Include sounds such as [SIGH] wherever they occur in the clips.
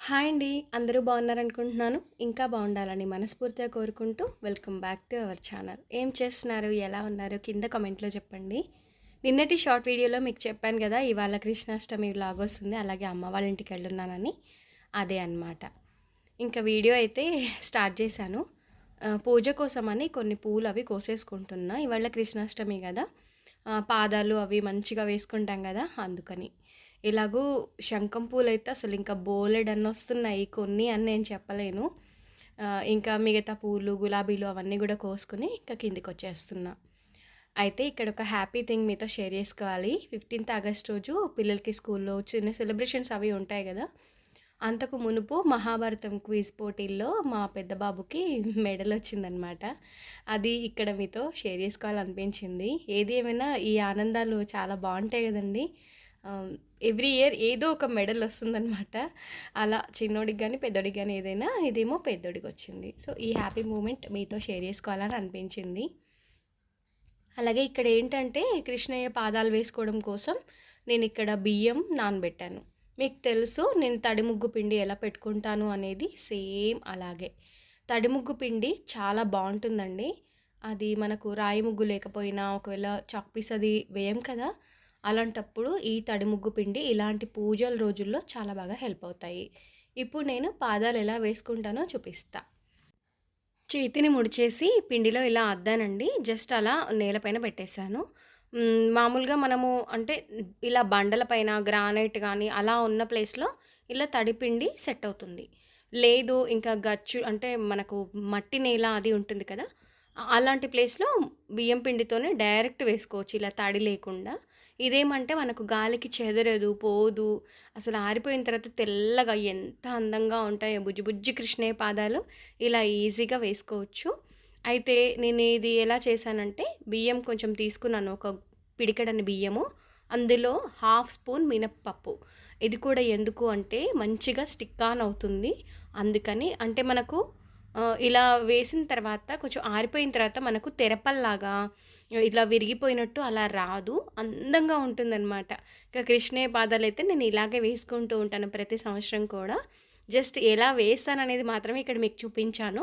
Hi అండి అందరూ బాగున్నారనుకుంటున్నాను. ఇంకా బాగుండాలని మనస్ఫూర్తిగా కోరుకుంటూ welcome back to our channel. ఏం చేస్తున్నారు? ఎలా ఉన్నారు? కింద కామెంట్లో చెప్పండి. నిన్నటి షార్ట్ వీడియోలో మీకు చెప్పాను కదా ఇవాళ కృష్ణాష్టమి వ్లాగ్ వస్తుంది. అలాగే అమ్మ వాళ్ళ ఇంటికి వెళ్ళున్నానని అదే అన్నమాట. ఇంకా వీడియో అయితే స్టార్ట్ చేశాను. పూజ కోసమని కొన్ని పూలు అవి కోసేసుకుంటున్నా. ఇవాళ కృష్ణాష్టమి కదా పాదాలు అవి మంచిగా వేసుకుంటాం కదా అందుకని. ఇలాగూ శంఖం పూలు అయితే అసలు ఇంకా బోలెడ్ అన్ని వస్తున్నాయి కొన్ని అని నేను చెప్పలేను. ఇంకా మిగతా పూలు గులాబీలు అవన్నీ కూడా కోసుకుని ఇంకా కిందికి వచ్చేస్తున్నా అయితే ఇక్కడ ఒక హ్యాపీ థింగ్ మీతో షేర్ చేసుకోవాలి. ఫిఫ్టీన్త్ ఆగస్ట్ రోజు పిల్లలకి స్కూల్లో చిన్న సెలబ్రేషన్స్ అవి ఉంటాయి కదా అంతకు మునుపు మహాభారతం క్విజ్ పోటీల్లో మా పెద్ద బాబుకి మెడల్ వచ్చిందనమాట అది ఇక్కడ మీతో షేర్ చేసుకోవాలనిపించింది. ఏది ఏమైనా ఈ ఆనందాలు చాలా బాగుంటాయి కదండి. ఎవ్రీ ఇయర్ ఏదో ఒక మెడల్ వస్తుందన్నమాట అలా చిన్నోడికి కానీ పెద్దోడికి కానీ ఏదైనా ఇదేమో పెద్దోడికి వచ్చింది. సో ఈ హ్యాపీ మూమెంట్ మీతో షేర్ చేసుకోవాలని అనిపించింది. అలాగే ఇక్కడ ఏంటంటే కృష్ణయ్య పాదాలు వేసుకోవడం కోసం నేను ఇక్కడ బియ్యం నానబెట్టాను. మీకు తెలుసు నేను తడి ముగ్గు పిండి ఎలా పెట్టుకుంటాను అనేది సేమ్ అలాగే. తడి ముగ్గు పిండి చాలా బాగుంటుందండి. అది మనకు రాయి ముగ్గు లేకపోయినా ఒకవేళ చాక్ పీస్ అది వేయం కదా అలాంటప్పుడు ఈ తడి ముగ్గు పిండి ఇలాంటి పూజల రోజుల్లో చాలా బాగా హెల్ప్ అవుతాయి. ఇప్పుడు నేను పాదాలు ఎలా వేసుకుంటానో చూపిస్తా. చేతిని ముడిచేసి పిండిలో ఇలా అద్దానండి. జస్ట్ అలా నేలపైన పెట్టేశాను. మామూలుగా మనము అంటే ఇలా బండలపైన గ్రానైట్ కానీ అలా ఉన్న ప్లేస్లో ఇలా తడిపిండి సెట్ అవుతుంది. లేదు ఇంకా గచ్చు అంటే మనకు మట్టి నేల అది ఉంటుంది కదా అలాంటి ప్లేస్లో బియ్యం పిండితోనే డైరెక్ట్ వేసుకోవచ్చు ఇలా తడి లేకుండా. ఇదేమంటే మనకు గాలికి చెదరదు పోదు అసలు ఆరిపోయిన తర్వాత తెల్లగా ఎంత అందంగా ఉంటాయో బుజ్జి బుజ్జి కృష్ణయ్య పాదాలు ఇలా ఈజీగా వేసుకోవచ్చు. అయితే నేను ఇది ఎలా చేశానంటే బియ్యం కొంచెం తీసుకున్నాను ఒక పిడికడని బియ్యము. అందులో హాఫ్ స్పూన్ మినప్పప్పు. ఇది కూడా ఎందుకు అంటే మంచిగా స్టిక్ ఆన్ అవుతుంది. అందుకని అంటే మనకు ఇలా వేసిన తర్వాత కొంచెం ఆరిపోయిన తర్వాత మనకు తెరపల్లాగా ఇట్లా విరిగిపోయినట్టు అలా రాదు. అందంగా ఉంటుందన్నమాట. ఇంకా కృష్ణయ్య పాదాలు అయితే నేను ఇలాగే వేసుకుంటూ ఉంటాను ప్రతి సంవత్సరం కూడా. జస్ట్ ఎలా వేస్తాననేది మాత్రమే ఇక్కడ మీకు చూపించాను.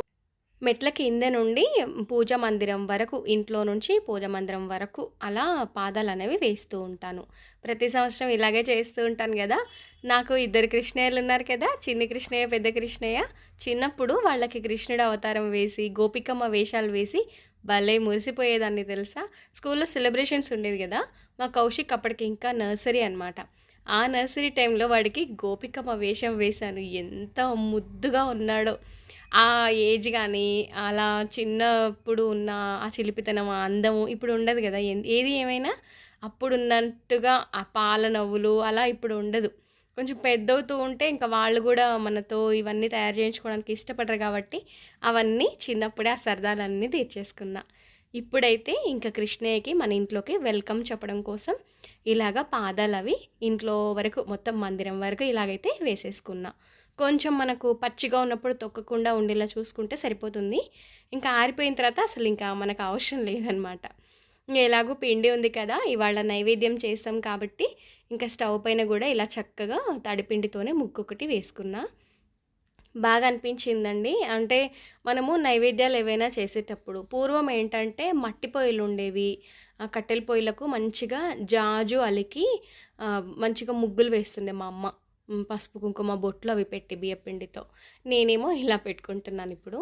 మెట్ల కింద నుండి పూజ మందిరం వరకు ఇంట్లో నుంచి పూజ మందిరం వరకు అలా పాదాలు అనేవి వేస్తూ ఉంటాను. ప్రతి సంవత్సరం ఇలాగే చేస్తూ ఉంటాను కదా. నాకు ఇద్దరు కృష్ణయ్యలు ఉన్నారు కదా. చిన్ని కృష్ణయ్య పెద్ద కృష్ణయ్య. చిన్నప్పుడు వాళ్ళకి కృష్ణుడు అవతారం వేసి గోపికమ్మ వేషాలు వేసి భలే మురిసిపోయేదాన్ని తెలుసా? స్కూల్లో సెలబ్రేషన్స్ ఉండేది కదా. మా కౌశిక్ అప్పటికి ఇంకా నర్సరీ అనమాట ఆ నర్సరీ టైంలో వాడికి గోపికమ్మ వేషం వేశాను. ఎంత ముద్దుగా ఉన్నాడో. ఆ ఏజ్ కానీ అలా చిన్నప్పుడు ఉన్న ఆ చిలిపితనం ఆ అందము ఇప్పుడు ఉండదు కదా. ఏది ఏమైనా అప్పుడు ఉన్నట్టుగా ఆ పాల నవ్వులు అలా ఇప్పుడు ఉండదు. కొంచెం పెద్దవుతూ ఉంటే ఇంకా వాళ్ళు కూడా మనతో ఇవన్నీ తయారు చేయించుకోవడానికి ఇష్టపడరు కాబట్టి అవన్నీ చిన్నప్పుడే ఆ సరదాలన్నీ తీర్చేసుకున్నా. ఇప్పుడైతే ఇంకా కృష్ణయ్యకి మన ఇంట్లోకి వెల్కమ్ చెప్పడం కోసం ఇలాగ పాదాలు అవి ఇంట్లో వరకు మొత్తం మందిరం వరకు ఇలాగైతే వేసేసుకున్నా. కొంచెం మనకు పచ్చిగా ఉన్నప్పుడు తొక్కకుండా ఉండేలా చూసుకుంటే సరిపోతుంది. ఇంకా ఆరిపోయిన తర్వాత అసలు ఇంకా మనకు అవసరం లేదనమాట. ఇంకా ఎలాగో పిండి ఉంది కదా ఇవాళ నైవేద్యం చేస్తాం కాబట్టి ఇంకా స్టవ్ పైన కూడా ఇలా చక్కగా తడిపిండితోనే ముగ్గు ఒకటి వేసుకున్నా. బాగా అనిపించిందండి. అంటే మనము నైవేద్యాలు ఏవైనా చేసేటప్పుడు పూర్వం ఏంటంటే మట్టి పొయ్యిలు ఉండేవి. ఆ కట్టెల పొయ్యిలకు మంచిగా జాజు అలికి మంచిగా ముగ్గులు వేస్తుండే మా అమ్మ. పసుపు కుంకుమ బొట్లు అవి పెట్టి బియ్యపిండితో నేనేమో ఇలా పెట్టుకుంటున్నాను ఇప్పుడు.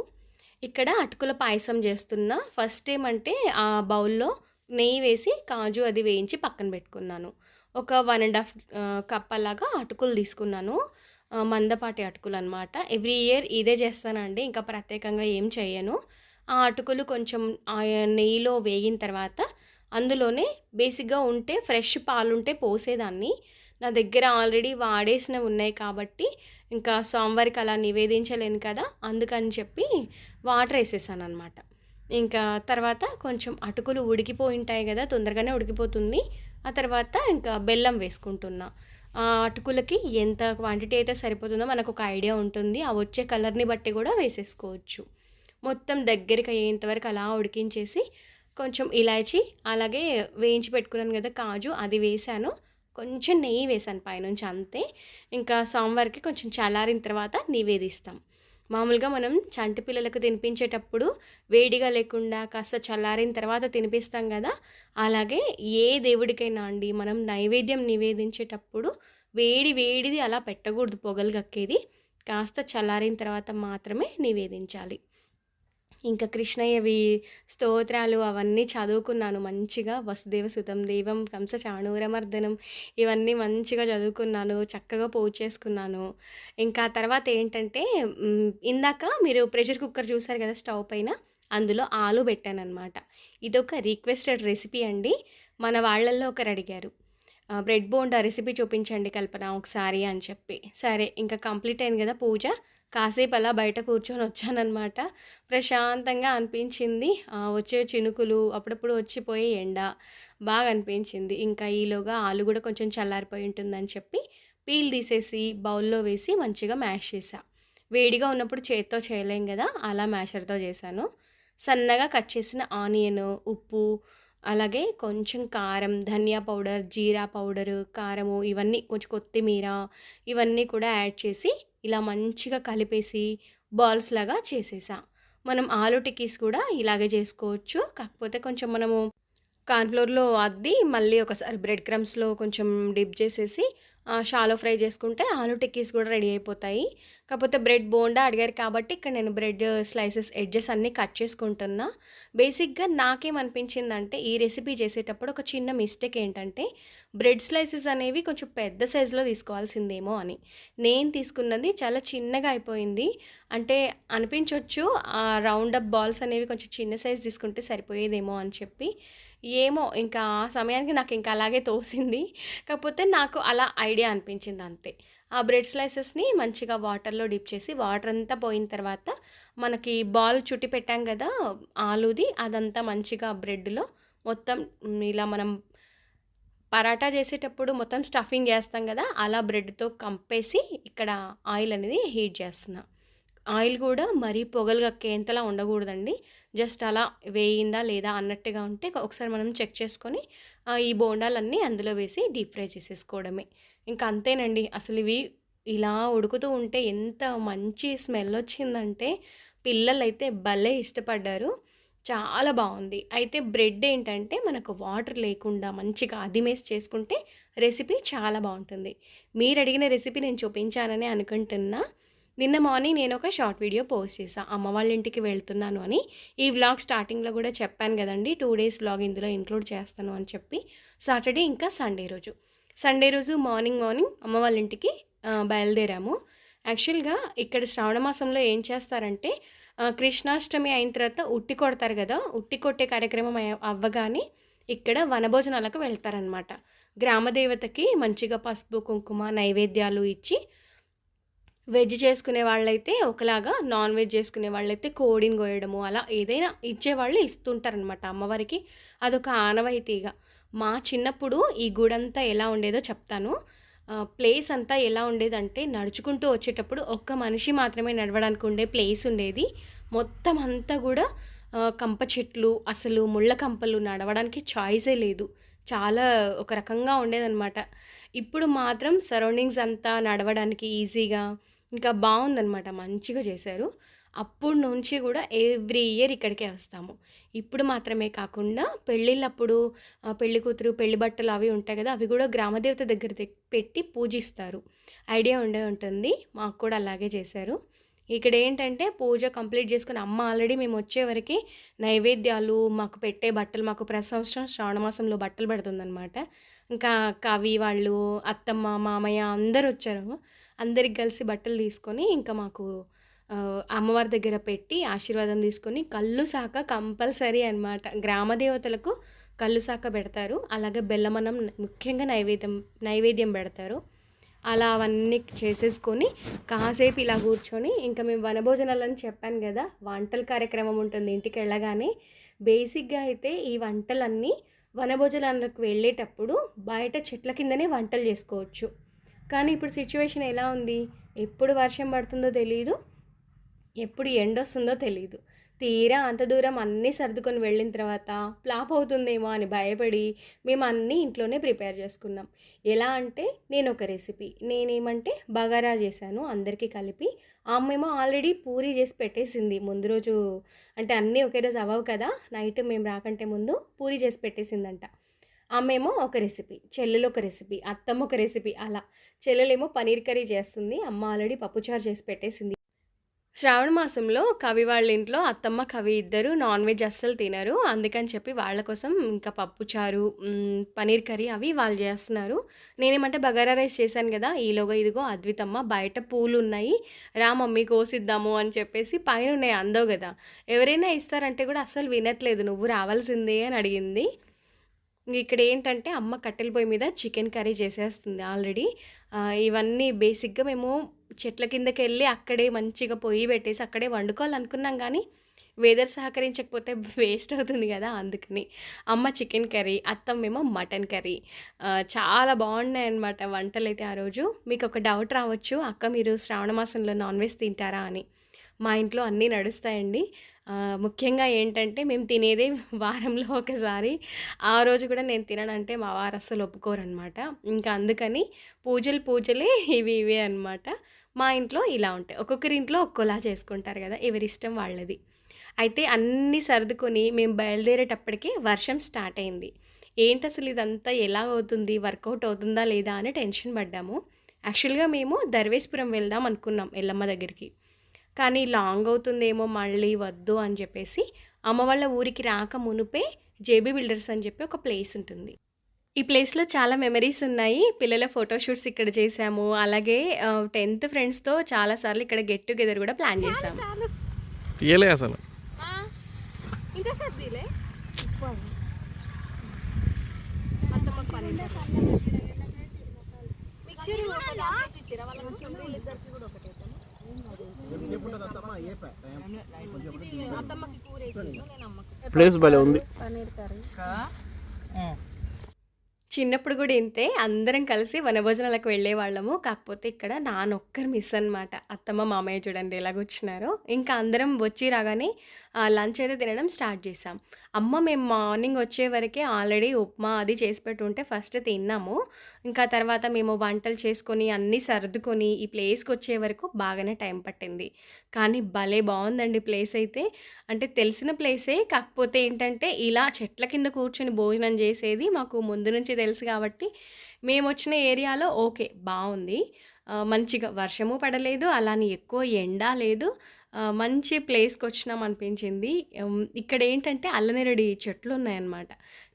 ఇక్కడ అటుకుల పాయసం చేస్తున్నా ఫస్ట్ ఏమంటే ఆ బౌల్లో నెయ్యి వేసి కాజు అది వేయించి పక్కన పెట్టుకున్నాను. ఒక వన్ అండ్ హాఫ్ కప్ అలాగా అటుకులు తీసుకున్నాను. మందపాటి అటుకులు అనమాట ఎవ్రీ ఇయర్ ఇదే చేస్తానండి ఇంకా ప్రత్యేకంగా ఏం చేయను. ఆ అటుకులు కొంచెం ఆ నెయ్యిలో వేగిన తర్వాత అందులోనే బేసిక్గా ఉంటే ఫ్రెష్ పాలుంటే పోసేదాన్ని. నా దగ్గర ఆల్రెడీ వాడేసినవి ఉన్నాయి కాబట్టి ఇంకా సోమవారికి అలా నివేదించలేను కదా అందుకని చెప్పి వాటర్ వేసేసాను అనమాట ఇంకా తర్వాత కొంచెం అటుకులు ఉడికిపోయి ఉంటాయి కదా తొందరగానే ఉడికిపోతుంది. ఆ తర్వాత ఇంకా బెల్లం వేసుకుంటున్నా. ఆ అటుకులకి ఎంత క్వాంటిటీ అయితే సరిపోతుందో మనకు ఒక ఐడియా ఉంటుంది. ఆ వచ్చే కలర్ని బట్టి కూడా వేసేసుకోవచ్చు. మొత్తం దగ్గరికి అయ్యేంతవరకు అలా ఉడికించేసి కొంచెం ఇలాచి అలాగే వేయించి పెట్టుకున్నాను కదా కాజు అది వేసాను. కొంచెం నెయ్యి వేసాను పైనుంచి అంతే. ఇంకా సోమవారికి కొంచెం చల్లారిన తర్వాత నివేదిస్తాం. మామూలుగా మనం చంటి పిల్లలకు తినిపించేటప్పుడు వేడిగా లేకుండా కాస్త చల్లారిన తర్వాత తినిపిస్తాం కదా. అలాగే ఏ దేవుడికైనా అండి మనం నైవేద్యం నివేదించేటప్పుడు వేడి వేడిది అలా పెట్టకూడదు పొగలు కక్కేది. కాస్త చల్లారిన తర్వాత మాత్రమే నివేదించాలి. ఇంకా కృష్ణయ్యవి స్తోత్రాలు అవన్నీ చదువుకున్నాను. మంచిగా వసుదేవ సుతం దేవం కంస చాణూరమర్దనం ఇవన్నీ మంచిగా చదువుకున్నాను చక్కగా పూజ చేసుకున్నాను. ఇంకా తర్వాత ఏంటంటే ఇందాక మీరు ప్రెషర్ కుక్కర్ చూసారు కదా స్టవ్ పైన? అందులో ఆలు పెట్టాను అనమాట ఇదొక రిక్వెస్టెడ్ రెసిపీ అండి. మన వాళ్ళల్లో ఒకరు అడిగారు. బ్రెడ్ బోండా రెసిపీ చూపించండి కల్పన ఒకసారి అని చెప్పి. సరే ఇంకా కంప్లీట్ అయింది కదా పూజ? కాసేపు అలా బయట కూర్చొని వచ్చానమాట ప్రశాంతంగా అనిపించింది. వచ్చే చినుకులు అప్పుడప్పుడు వచ్చిపోయే ఎండ బాగా అనిపించింది. ఇంకా ఈలోగా ఆలు కూడా కొంచెం చల్లారిపోయి ఉంటుందని చెప్పి పీల్ తీసేసి బౌల్లో వేసి మంచిగా మ్యాష్ చేసా వేడిగా ఉన్నప్పుడు చేత్తో చేయలేం కదా అలా మ్యాషర్తో చేశాను. సన్నగా కట్ చేసిన ఆనియన్ ఉప్పు అలాగే కొంచెం కారం ధనియా పౌడర్ జీరా పౌడరు కారము ఇవన్నీ కొంచెం కొత్తిమీర ఇవన్నీ కూడా యాడ్ చేసి ఇలా మంచిగా కలిపేసి బాల్స్ లాగా చేసేసా. మనం ఆలు టిక్కీస్ కూడా ఇలాగే చేసుకోవచ్చు. కాకపోతే కొంచెం మనము కార్న్ఫ్లోర్లో అద్ది మళ్ళీ ఒకసారి బ్రెడ్ క్రమ్స్లో కొంచెం డిప్ చేసేసి షాలో ఫ్రై చేసుకుంటే ఆలు టిక్కీస్ కూడా రెడీ అయిపోతాయి. కాకపోతే బ్రెడ్ బోండా అడిగారు కాబట్టి ఇక్కడ నేను బ్రెడ్ స్లైసెస్ ఎడ్జెస్ అన్నీ కట్ చేసుకుంటున్నా. బేసిక్గా నాకేమనిపించిందంటే ఈ రెసిపీ చేసేటప్పుడు ఒక చిన్న మిస్టేక్ ఏంటంటే బ్రెడ్ స్లైసెస్ అనేవి కొంచెం పెద్ద సైజులో తీసుకోవాల్సిందేమో అని. నేను తీసుకున్నది చాలా చిన్నగా అయిపోయింది. అంటే అనిపించవచ్చు ఆ రౌండ్ అప్ బాల్స్ అనేవి కొంచెం చిన్న సైజ్ తీసుకుంటే సరిపోయేదేమో అని చెప్పి. ఏమో ఇంకా ఆ సమయానికి నాకు ఇంకా అలాగే తోసింది. కాకపోతే నాకు అలా ఐడియా అనిపించింది అంతే. ఆ బ్రెడ్ స్లైసెస్ని మంచిగా వాటర్లో డిప్ చేసి వాటర్ అంతా పోయిన తర్వాత మనకి బాల్ చుట్టి పెట్టాం కదా ఆలుది అదంతా మంచిగా బ్రెడ్లో మొత్తం ఇలా మనం పరాటా చేసేటప్పుడు మొత్తం స్టఫింగ్ చేస్తాం కదా అలా బ్రెడ్తో కంపేసి ఇక్కడ ఆయిల్ అనేది హీట్ చేస్తున్నా. ఆయిల్ కూడా మరీ పొగలు కక్కేంతలా ఉండకూడదండి. జస్ట్ అలా వేయిందా లేదా అన్నట్టుగా ఉంటే ఒకసారి మనం చెక్ చేసుకొని ఈ బోండాలన్నీ అందులో వేసి డీప్ ఫ్రై చేసేసుకోవడమే. ఇంకా అంతేనండి. అసలు ఇవి ఇలా ఉడుకుతూ ఉంటే ఎంత మంచి స్మెల్ వచ్చిందంటే పిల్లలైతే భలే ఇష్టపడ్డారు. చాలా బాగుంది. అయితే బ్రెడ్ ఏంటంటే మనకు వాటర్ లేకుండా మంచిగా అదిమేసి చేసుకుంటే రెసిపీ చాలా బాగుంటుంది. మీరు అడిగిన రెసిపీ నేను చూపించానని అనుకుంటున్నా. నిన్న మార్నింగ్ నేను ఒక షార్ట్ వీడియో పోస్ట్ చేశాను అమ్మ వాళ్ళ ఇంటికి వెళ్తున్నాను అని. ఈ వ్లాగ్ స్టార్టింగ్లో కూడా చెప్పాను కదండి టూ డేస్ వ్లాగ్ ఇందులో ఇంక్లూడ్ చేస్తాను అని చెప్పి. సాటర్డే ఇంకా సండే రోజు. సండే రోజు మార్నింగ్ మార్నింగ్ అమ్మ వాళ్ళ ఇంటికి బయలుదేరాము. యాక్చువల్గా ఇక్కడ శ్రావణ మాసంలో ఏం చేస్తారంటే కృష్ణాష్టమి అయిన తర్వాత ఉట్టి కొడతారు కదా ఉట్టి కొట్టే కార్యక్రమం అవ్వగానే ఇక్కడ వనభోజనాలకు వెళ్తారనమాట గ్రామదేవతకి మంచిగా పసుపు కుంకుమ నైవేద్యాలు ఇచ్చి వెజ్ చేసుకునే వాళ్ళైతే ఒకలాగా నాన్ వెజ్ చేసుకునే వాళ్ళైతే కోడిని కోయడము అలా ఏదైనా ఇచ్చేవాళ్ళు ఇస్తుంటారనమాట అమ్మవారికి. అదొక ఆనవాయితీగా. మా చిన్నప్పుడు ఈ గుడంతా ఎలా ఉండేదో చెప్తాను. ప్లేస్ అంతా ఎలా ఉండేదంటే నడుచుకుంటూ వచ్చేటప్పుడు ఒక్క మనిషి మాత్రమే నడవడానికి ఉండే ప్లేస్ ఉండేది. మొత్తం అంతా కూడా కంప చెట్లు అసలు ముళ్ళ కంపలు నడవడానికి చాయిసే లేదు. చాలా ఒక రకంగా ఉండేదన్నమాట. ఇప్పుడు మాత్రం సరౌండింగ్స్ అంతా నడవడానికి ఈజీగా ఇంకా బాగుందనమాట మంచిగా చేశారు. అప్పుడు నుంచి కూడా ఎవ్రీ ఇయర్ ఇక్కడికే వస్తాము. ఇప్పుడు మాత్రమే కాకుండా పెళ్ళిళ్ళప్పుడు పెళ్ళి కూతురు పెళ్ళి బట్టలు అవి ఉంటాయి కదా అవి కూడా గ్రామదేవత దగ్గర పెట్టి పూజిస్తారు. ఐడియా ఉండే ఉంటుంది మాకు కూడా అలాగే చేశారు. ఇక్కడ ఏంటంటే పూజ కంప్లీట్ చేసుకుని అమ్మ ఆల్రెడీ మేము వచ్చేవరకు నైవేద్యాలు మాకు పెట్టే బట్టలు మాకు ప్రతి సంవత్సరం శ్రావణమాసంలో బట్టలు పెడుతుందనమాట ఇంకా కవి వాళ్ళు అత్తమ్మ మామయ్య అందరు వచ్చారు. అందరికి కలిసి బట్టలు తీసుకొని ఇంకా మాకు అమ్మవారి దగ్గర పెట్టి ఆశీర్వాదం తీసుకొని కళ్ళు శాఖ కంపల్సరీ అనమాట గ్రామ దేవతలకు కళ్ళు శాఖ పెడతారు. అలాగే బెల్లమనం ముఖ్యంగా నైవేద్యం నైవేద్యం పెడతారు. అలా అవన్నీ చేసేసుకొని కాసేపు ఇలా కూర్చొని ఇంకా మేము వనభోజనాలని చెప్పాను కదా వంటల కార్యక్రమం ఉంటుంది ఇంటికి వెళ్ళగానే. బేసిక్గా అయితే ఈ వంటలన్నీ వనభోజనాలకు వెళ్ళేటప్పుడు బయట చెట్ల కిందనే వంటలు చేసుకోవచ్చు. కానీ ఇప్పుడు సిచ్యువేషన్ ఎలా ఉంది? ఎప్పుడు వర్షం పడుతుందో తెలియదు ఎప్పుడు ఎండ వస్తుందో తెలియదు తీరా అంత దూరం అన్నీ సర్దుకొని వెళ్ళిన తర్వాత ఫ్లాప్ అవుతుందేమో అని భయపడి మేము అన్నీ ఇంట్లోనే ప్రిపేర్ చేసుకున్నాం. ఎలా అంటే నేను ఒక రెసిపీ నేనేమంటే బగారా చేశాను అందరికీ కలిపి. ఆ అమ్మేమో ఆల్రెడీ పూరి చేసి పెట్టేసింది. ముందు రోజు అంటే అన్నీ ఒకే రోజు అవ్వవు కదా నైట్ మేము రాకంటే ముందు పూరి చేసి పెట్టేసిందంట. అమ్మేమో ఒక రెసిపీ చెల్లెలు ఒక రెసిపీ అత్తమ్మ ఒక రెసిపీ అలా. చెల్లెలేమో పనీర్ కర్రీ చేస్తుంది అమ్మ ఆల్రెడీ పప్పుచారు చేసి పెట్టేసింది. శ్రావణ మాసంలో కవి వాళ్ళ ఇంట్లో అత్తమ్మ కవి ఇద్దరు నాన్ వెజ్ అస్సలు తినరు. అందుకని చెప్పి వాళ్ళ కోసం ఇంకా పప్పుచారు పనీర్ కర్రీ అవి వాళ్ళు చేస్తున్నారు. నేనేమంటే బగారా రైస్ చేశాను కదా ఈలోగా ఇదిగో అద్వితమ్మ బయట పూలు ఉన్నాయి రా మమ్మీ కోసిద్దాము అని చెప్పేసి పైన ఉన్నాయి అందవు కదా ఎవరైనా ఇస్తారంటే కూడా అస్సలు వినట్లేదు నువ్వు రావాల్సిందే అని అడిగింది. ఇక్కడ ఏంటంటే అమ్మ కట్టెల పొయ్యి మీద చికెన్ కర్రీ చేసేస్తుంది ఆల్రెడీ. ఇవన్నీ బేసిక్గా మేము చెట్ల కిందకి వెళ్ళి అక్కడే మంచిగా పొయ్యి పెట్టేసి అక్కడే వండుకోవాలనుకున్నాం కానీ వెదర్ సహకరించకపోతే [LAUGHS] వేస్ట్ అవుతుంది కదా అందుకని. అమ్మ చికెన్ కర్రీ అత్తమ్మేమో మటన్ కర్రీ. చాలా బాగున్నాయి అన్నమాట వంటలు అయితే ఆ రోజు. మీకు ఒక డౌట్ రావచ్చు అక్క మీరు శ్రావణ మాసంలో నాన్ వెజ్ తింటారా అని. మా ఇంట్లో అన్నీ నడుస్తాయండి. ముఖ్యంగా ఏంటంటే మేము తినేదే [LAUGHS] వారంలో ఒకసారి. ఆ రోజు కూడా నేను తిననంటే మా వారు అస్సలు ఒప్పుకోరనమాట ఇంకా అందుకని పూజలు పూజలే [LAUGHS] ఇవి ఇవే అనమాట మా ఇంట్లో ఇలా ఉంటాయి. ఒక్కొక్కరి ఇంట్లో ఒక్కోలా చేసుకుంటారు కదా ఎవరిష్టం వాళ్ళది. అయితే అన్నీ సర్దుకొని మేము బయలుదేరేటప్పటికి వర్షం స్టార్ట్ అయింది. ఏంటి అసలు ఇదంతా? ఎలా అవుతుంది? వర్కౌట్ అవుతుందా లేదా? అని టెన్షన్ పడ్డాము. యాక్చువల్గా మేము ధర్వేశ్పురం వెళ్దాం అనుకున్నాం ఎల్లమ్మ దగ్గరికి. కానీ లాంగ్ అవుతుందేమో మళ్ళీ వద్దు అని చెప్పేసి అమ్మ వాళ్ళ ఊరికి రాక మునుపే జేబీ బిల్డర్స్ అని చెప్పి ఒక ప్లేస్ ఉంటుంది. ఈ ప్లేస్లో చాలా మెమరీస్ ఉన్నాయి. పిల్లల ఫోటోషూట్స్ ఇక్కడ చేసాము అలాగే టెన్త్ ఫ్రెండ్స్తో చాలాసార్లు ఇక్కడ గెట్ టుగెదర్ కూడా ప్లాన్ చేసాము తీయలే అసలు. ప్లేస్ భలే ఉంది. చిన్నప్పుడు కూడా ఇంతే అందరం కలిసి వనభోజనాలకు వెళ్ళేవాళ్ళము. కాకపోతే ఇక్కడ నానొక్కరు మిస్ అనమాట అత్తమ్మ మామయ్య చూడండి ఎలాగొచ్చినారో. ఇంకా అందరం వచ్చి రాగానే లంచ్ అయితే తినడం స్టార్ట్ చేసాం అమ్మ మేము మార్నింగ్ వచ్చే వరకే ఆల్రెడీ ఉప్మా అది చేసి పెట్టుంటే ఫస్ట్ తిన్నాము. ఇంకా తర్వాత మేము వంటలు చేసుకొని అన్నీ సర్దుకొని ఈ ప్లేస్కి వచ్చే వరకు బాగానే టైం పట్టింది. కానీ భలే బాగుందండి ప్లేస్ అయితే. అంటే తెలిసిన ప్లేసే కాకపోతే ఏంటంటే ఇలా చెట్ల కింద కూర్చొని భోజనం చేసేది మాకు ముందు నుంచి తెలుసు కాబట్టి మేము వచ్చిన ఏరియాలో ఓకే బాగుంది. మంచిగా వర్షము పడలేదు అలాని ఎక్కువ ఎండ లేదు. మంచి ప్లేస్కి వచ్చినాం అనిపించింది. ఇక్కడ ఏంటంటే అల్లనేరడి చెట్లు ఉన్నాయన్నమాట.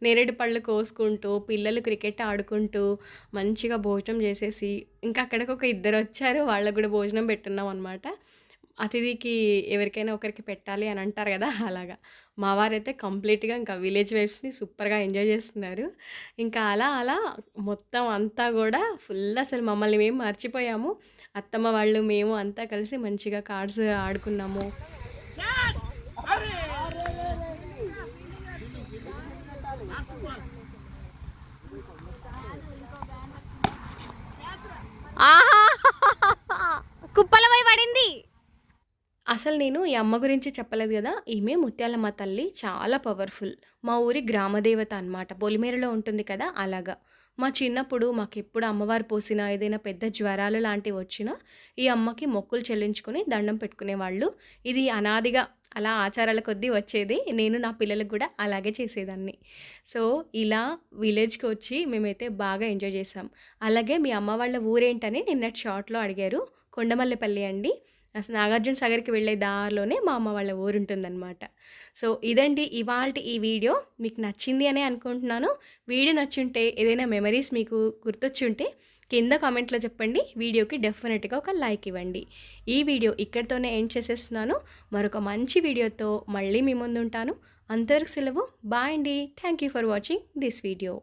నేరేడు పళ్ళు కోసుకుంటూ పిల్లలు క్రికెట్ ఆడుకుంటూ మంచిగా భోజనం చేసేసి ఇంకా అక్కడికి ఒక ఇద్దరు వచ్చారు. వాళ్ళకు కూడా భోజనం పెట్టున్నాం అనమాట అతిథికి ఎవరికైనా ఒకరికి పెట్టాలి అని అంటారు కదా అలాగా. మా వారైతే కంప్లీట్గా ఇంకా విలేజ్ వైఫ్స్ని సూపర్గా ఎంజాయ్ చేస్తున్నారు. ఇంకా అలా అలా మొత్తం అంతా కూడా ఫుల్ అసలు మమ్మల్ని మేము మర్చిపోయాము. అత్తమ్మ వాళ్ళు మేము అంతా కలిసి మంచిగా కార్డ్స్ ఆడుకున్నాము. కుప్పల పోయి పడింది. అసలు నేను ఈ అమ్మ గురించి చెప్పలేదు కదా ఈమె ముత్యాలమ్మ తల్లి చాలా పవర్ఫుల్ మా ఊరి గ్రామదేవత అన్నమాట. పొలిమేరలో ఉంటుంది కదా అలాగా. మా చిన్నప్పుడు మాకెప్పుడు అమ్మవారు పోసిన ఏదైనా పెద్ద జ్వరాలు లాంటివి వచ్చినా ఈ అమ్మకి మొక్కులు చెల్లించుకొని దండం పెట్టుకునేవాళ్ళు. ఇది అనాదిగా అలా ఆచారాల కొద్దీ వచ్చేది. నేను నా పిల్లలకు కూడా అలాగే చేసేదాన్ని. సో ఇలా విలేజ్కి వచ్చి మేమైతే బాగా ఎంజాయ్ చేసాం అలాగే మీ అమ్మ వాళ్ళ ఊరేంటని నిన్నటి షార్ట్లో అడిగారు. కొండమల్లెపల్లి అండి. అసలు నాగార్జున సాగర్కి వెళ్ళే దారిలోనే మా అమ్మ వాళ్ళ ఊరు ఉంటుందన్నమాట. సో ఇదండి ఇవాళ ఈ వీడియో. మీకు నచ్చింది అనే అనుకుంటున్నాను. వీడియో నచ్చుంటే ఏదైనా మెమరీస్ మీకు గుర్తొచ్చుంటే కింద కామెంట్లో చెప్పండి. వీడియోకి డెఫినెట్గా ఒక లైక్ ఇవ్వండి. ఈ వీడియో ఇక్కడితోనే ఎండ్ చేసేస్తున్నాను. మరొక మంచి వీడియోతో మళ్ళీ మీ ముందు ఉంటాను అంతవరకు సెలవు. బాయ్ అండి. Thank you for watching this video